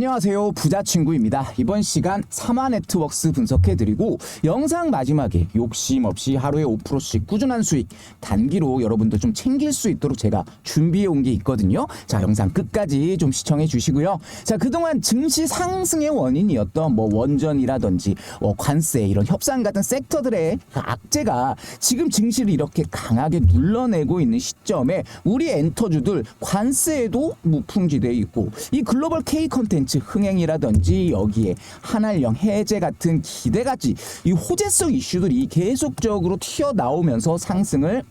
안녕하세요. 부자친구입니다. 이번 시간 사마 네트워크스 분석해드리고 영상 마지막에 욕심 없이 하루에 5%씩 꾸준한 수익 단기로 여러분도 좀 챙길 수 있도록 제가 준비해 온 게 있거든요. 자 영상 끝까지 좀 시청해 주시고요. 자 그동안 증시 상승의 원인이었던 뭐 원전이라든지 어, 관세 이런 협상 같은 섹터들의 그 악재가 지금 증시를 이렇게 강하게 눌러내고 있는 시점에 우리 엔터주들 관세에도 무풍지돼 있고 이 글로벌 K 컨텐츠 흥행이라든지 여기에 한알령 해제 같은 기대가지 이 호재성 이슈들이 계속적으로 튀어나오면서 상승을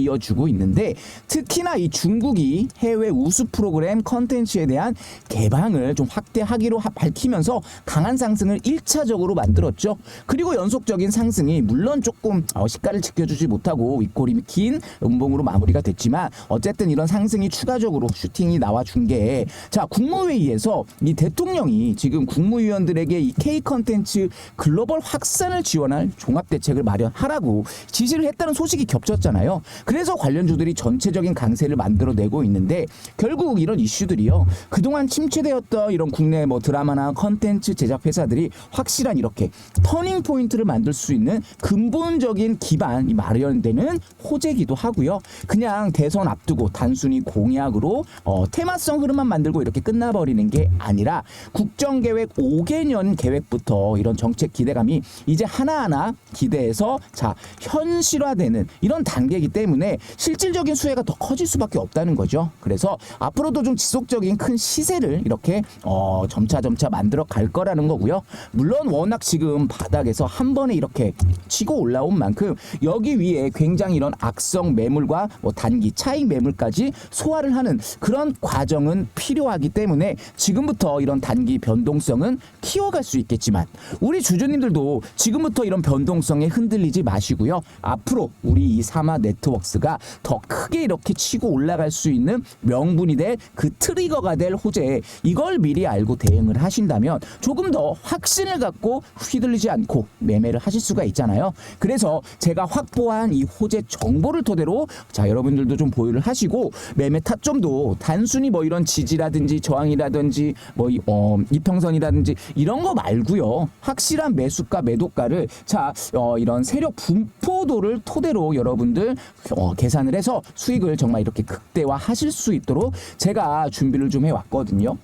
이어주고 있는데 특히나 이 중국이 해외 우수 프로그램 컨텐츠에 대한 개방을 좀 확대하기로 하- 밝히면서 강한 상승을 1차적으로 만들었죠. 그리고 연속적인 상승이 물론 조금 어, 시가를 지켜주지 못하고 윗골이 긴 음봉으로 마무리가 됐지만 어쨌든 이런 상승이 추가적으로 슈팅이 나와준 게 자 국무회의에서 이 대통령이 지금 국무위원들에게 이 K 컨텐츠 글로벌 확산을 지원할 종합 대책을 마련하라고 지시를 했다는 소식이 겹쳤잖아요. 그래서 관련주들이 전체적인 강세를 만들어내고 있는데 결국 이런 이슈들이요. 그동안 침체되었던 이런 국내 뭐 드라마나 컨텐츠 제작 회사들이 확실한 이렇게 터닝 포인트를 만들 수 있는 근본적인 기반이 마련되는 호재기도 하고요. 그냥 대선 앞두고 단순히 공약으로 어, 테마성 흐름만 만들고 이렇게 끝나버리는 게 아니라 국정계획 5개년 계획부터 이런 정책 기대감이 이제 하나하나 기대해서 자 현실화되는 이런 단계이기 때문에 실질적인 수혜가 더 커질 수밖에 없다는 거죠. 그래서 앞으로도 좀 지속적인 큰 시세를 이렇게 어, 점차 점차 만들어 갈 거라는 거고요. 물론 워낙 지금 바닥에서 한 번에 이렇게 치고 올라온 만큼 여기 위에 굉장히 이런 악성 매물과 뭐 단기 차익 매물까지 소화를 하는 그런 과정은 필요하기 때문에 지금부터 이런 단기 변동성은 키워갈 수 있겠지만 우리 주주님들도 지금부터 이런 변동성에 흔들리지 마시고요. 앞으로 우리 이 사마 네트워크 스가 더 크게 이렇게 치고 올라갈 수 있는 명분이 될 그 트리거가 될 호재 이걸 미리 알고 대응을 하신다면 조금 더 확신을 갖고 휘둘리지 않고 매매를 하실 수가 있잖아요. 그래서 제가 확보한 이 호재 정보를 토대로 자 여러분들도 좀 보유를 하시고 매매 타점도 단순히 뭐 이런 지지라든지 저항이라든지 뭐 이, 어, 이평선이라든지 이런 거 말고요. 확실한 매수가 매도가를 자 어, 이런 세력 분포도를 토대로 여러분들 어, 계산을 해서 수익을 정말 이렇게 극대화 하실 수 있도록 제가 준비를 좀 해왔거든요.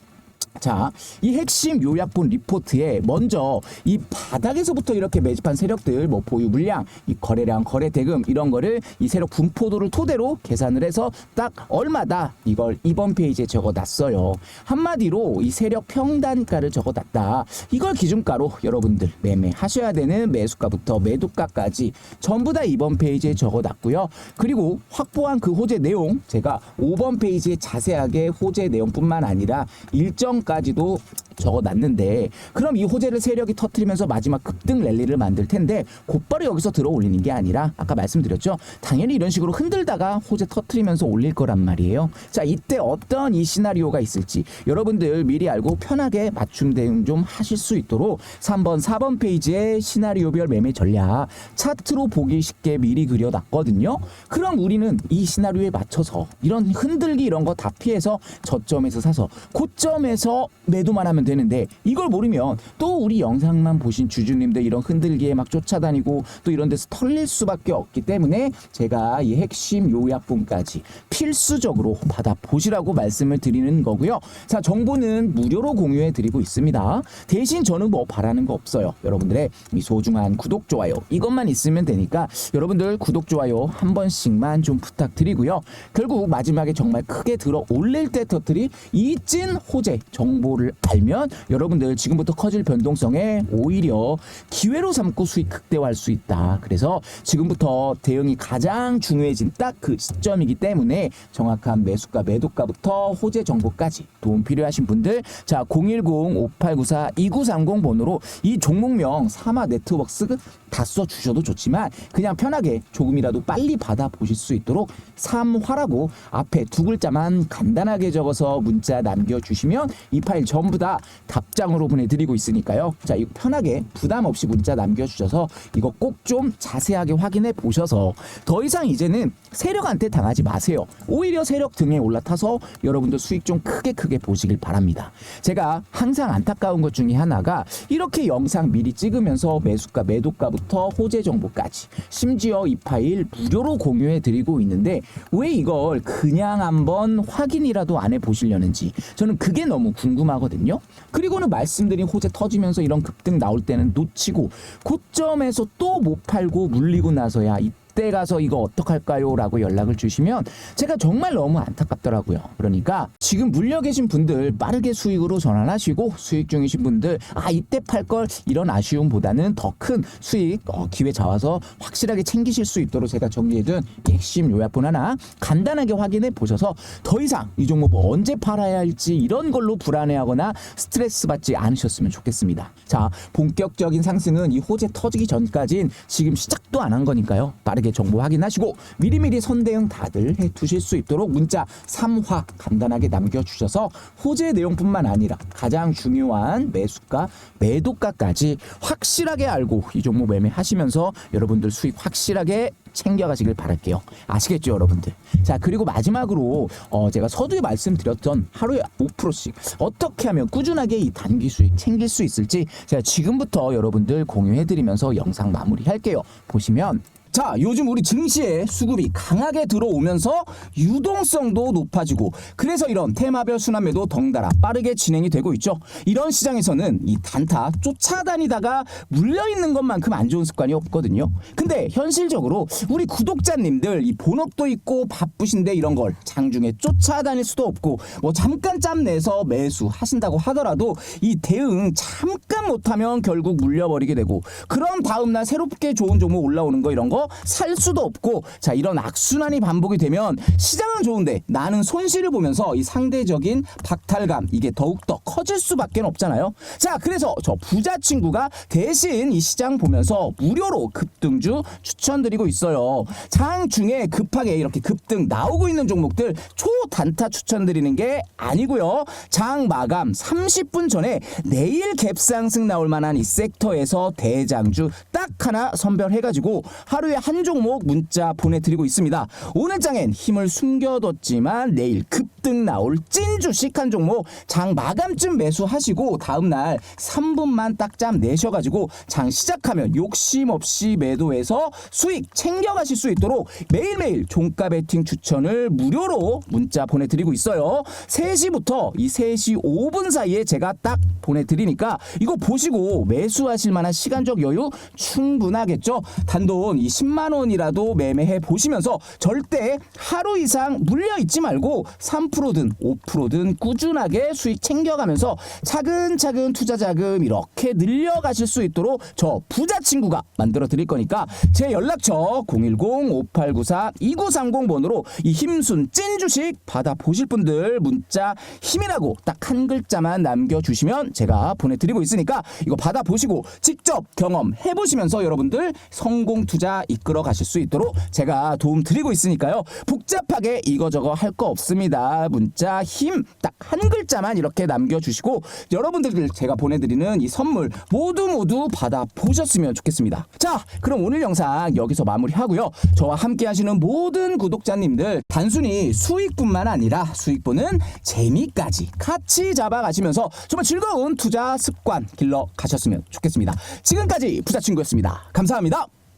자, 이 핵심 요약본 리포트에 먼저 이 바닥에서부터 이렇게 매집한 세력들, 뭐 보유 물량, 이 거래량, 거래 대금 이런 거를 이 세력 분포도를 토대로 계산을 해서 딱 얼마다 이걸 이번 페이지에 적어놨어요. 한마디로 이 세력 평단가를 적어놨다. 이걸 기준가로 여러분들 매매하셔야 되는 매수가부터 매도가까지 전부 다 이번 페이지에 적어놨고요. 그리고 확보한 그 호재 내용 제가 5번 페이지에 자세하게 호재 내용뿐만 아니라 일정 까지도 적어놨는데 그럼 이 호재를 세력이 터트리면서 마지막 급등 랠리를 만들 텐데 곧바로 여기서 들어 올리는 게 아니라 아까 말씀드렸죠? 당연히 이런 식으로 흔들다가 호재 터트리면서 올릴 거란 말이에요. 자 이때 어떤 이 시나리오가 있을지 여러분들 미리 알고 편하게 맞춤 대응 좀 하실 수 있도록 3번 4번 페이지에 시나리오별 매매 전략 차트로 보기 쉽게 미리 그려놨거든요. 그럼 우리는 이 시나리오에 맞춰서 이런 흔들기 이런 거 다 피해서 저점에서 사서 고점에서 매도만 하면 되는데 이걸 모르면 또 우리 영상만 보신 주주님들 이런 흔들기에 막 쫓아다니고 또 이런 데서 털릴 수밖에 없기 때문에 제가 이 핵심 요약본까지 필수적으로 받아 보시라고 말씀을 드리는 거고요. 자, 정보는 무료로 공유해 드리고 있습니다. 대신 저는 뭐 바라는 거 없어요. 여러분들의 이 소중한 구독 좋아요 이것만 있으면 되니까 여러분들 구독 좋아요 한 번씩만 좀 부탁드리고요. 결국 마지막에 정말 크게 들어 올릴 때 터뜨릴 이찐 호재 정보를 알면 여러분들 지금부터 커질 변동성에 오히려 기회로 삼고 수익 극대화할 수 있다. 그래서 지금부터 대응이 가장 중요해진 딱 그 시점이기 때문에 정확한 매수가 매도가부터 호재 정보까지 도움 필요하신 분들 자 010-5894-2930 번호로 이 종목명 사마 네트워크스 다 써주셔도 좋지만 그냥 편하게 조금이라도 빨리 받아 보실 수 있도록 삼화라고 앞에 두 글자만 간단하게 적어서 문자 남겨주시면 이 파일 전부 다 답장으로 보내드리고 있으니까요. 자, 이거 편하게 부담 없이 문자 남겨주셔서 이거 꼭 좀 자세하게 확인해 보셔서 더 이상 이제는 세력한테 당하지 마세요. 오히려 세력 등에 올라타서 여러분들 수익 좀 크게 크게 보시길 바랍니다. 제가 항상 안타까운 것 중에 하나가 이렇게 영상 미리 찍으면서 매수가 매도가부터 호재 정보까지 심지어 이 파일 무료로 공유해 드리고 있는데 왜 이걸 그냥 한번 확인이라도 안 해 보시려는지 저는 그게 너무 궁금하거든요. 그리고는 말씀드린 호재 터지면서 이런 급등 나올 때는 놓치고 고점에서 또 못 팔고 물리고 나서야 이 때 가서 이거 어떡할까요? 라고 연락을 주시면 제가 정말 너무 안타깝더라고요. 그러니까 지금 물려 계신 분들 빠르게 수익으로 전환하시고 수익 중이신 분들 아 이때 팔 걸 이런 아쉬움보다는 더 큰 수익 어, 기회 잡아서 확실하게 챙기실 수 있도록 제가 정리해둔 핵심 요약본 하나 간단하게 확인해 보셔서 더 이상 이 종목 뭐 언제 팔아야 할지 이런 걸로 불안해하거나 스트레스 받지 않으셨으면 좋겠습니다. 자 본격적인 상승은 이 호재 터지기 전까진 지금 시작도 안 한 거니까요. 빠르게 정보 확인하시고 미리미리 선대응 다들 해 두실 수 있도록 문자 3화 간단하게 남겨주셔서 호재 내용뿐만 아니라 가장 중요한 매수가 매도가까지 확실하게 알고 이 종목 매매하시면서 여러분들 수익 확실하게 챙겨가시길 바랄게요. 아시겠죠, 여러분들? 자, 그리고 마지막으로 어, 제가 서두에 말씀드렸던 하루에 5%씩 어떻게 하면 꾸준하게 이 단기 수익 챙길 수 있을지 제가 지금부터 여러분들 공유해드리면서 영상 마무리할게요. 보시면 자, 요즘 우리 증시에 수급이 강하게 들어오면서 유동성도 높아지고 그래서 이런 테마별 순환매도 덩달아 빠르게 진행이 되고 있죠. 이런 시장에서는 이 단타 쫓아다니다가 물려 있는 것만큼 안 좋은 습관이 없거든요. 근데 현실적으로 우리 구독자님들 이 본업도 있고 바쁘신데 이런 걸 장중에 쫓아다닐 수도 없고 뭐 잠깐 짬 내서 매수 하신다고 하더라도 이 대응 잠깐 못하면 결국 물려버리게 되고 그럼 다음날 새롭게 좋은 종목 올라오는 거 이런 거살 수도 없고 자 이런 악순환이 반복이 되면 시장은 좋은데 나는 손실을 보면서 이 상대적인 박탈감 이게 더욱더 커질 수밖에 없잖아요. 자 그래서 저 부자 친구가 대신 이 시장 보면서 무료로 급등주 추천드리고 있어요. 장 중에 급하게 이렇게 급등 나오고 있는 종목들 초단타 추천드리는 게 아니고요. 장 마감 30분 전에 내일 갭상승 나올 만한 이 섹터에서 대장주 딱 하나 선별해가지고 하루에 한 종목 문자 보내드리고 있습니다. 오늘 장엔 힘을 숨겨뒀지만 내일 급등 나올 찐 주식 한 종목 장 마감쯤 매수하시고 다음날 3분만 딱짬 내셔가지고 장 시작하면 욕심 없이 매도해서 수익 챙겨가실 수 있도록 매일매일 종가 베팅 추천을 무료로 문자 보내드리고 있어요. 3시부터 이 3시 5분 사이에 제가 딱 보내드리니까 이거 보시고 매수하실 만한 시간적 여유 충분하겠죠. 단돈 이 10만 원이라도 매매해 보시면서 절대 하루 이상 물려 있지 말고 3%든 5%든 꾸준하게 수익 챙겨가면서 차근차근 투자 자금 이렇게 늘려가실 수 있도록 저 부자 친구가 만들어 드릴 거니까 제 연락처 010-5894-2930번으로 이 힘순 찐 주식 받아 보실 분들 문자 힘이라고 딱 한 글자만 남겨주시면 제가 보내드리고 있으니까 이거 받아 보시고 직접 경험해 보시면서 여러분들 성공 투자 이끌어 가실 수 있도록 제가 도움 드리고 있으니까요. 복잡하게 이거저거 할 거 없습니다. 문자 힘 딱 한 글자만 이렇게 남겨주시고 여러분들 제가 보내드리는 이 선물 모두 모두 받아 보셨으면 좋겠습니다. 자 그럼 오늘 영상 여기서 마무리하고요. 저와 함께 하시는 모든 구독자님들 단순히 수익뿐만 아니라 수익 보는 재미까지 같이 잡아가시면서 정말 즐거운 투자 습관 길러 가셨으면 좋겠습니다. 지금까지 부자친구였습니다. 감사합니다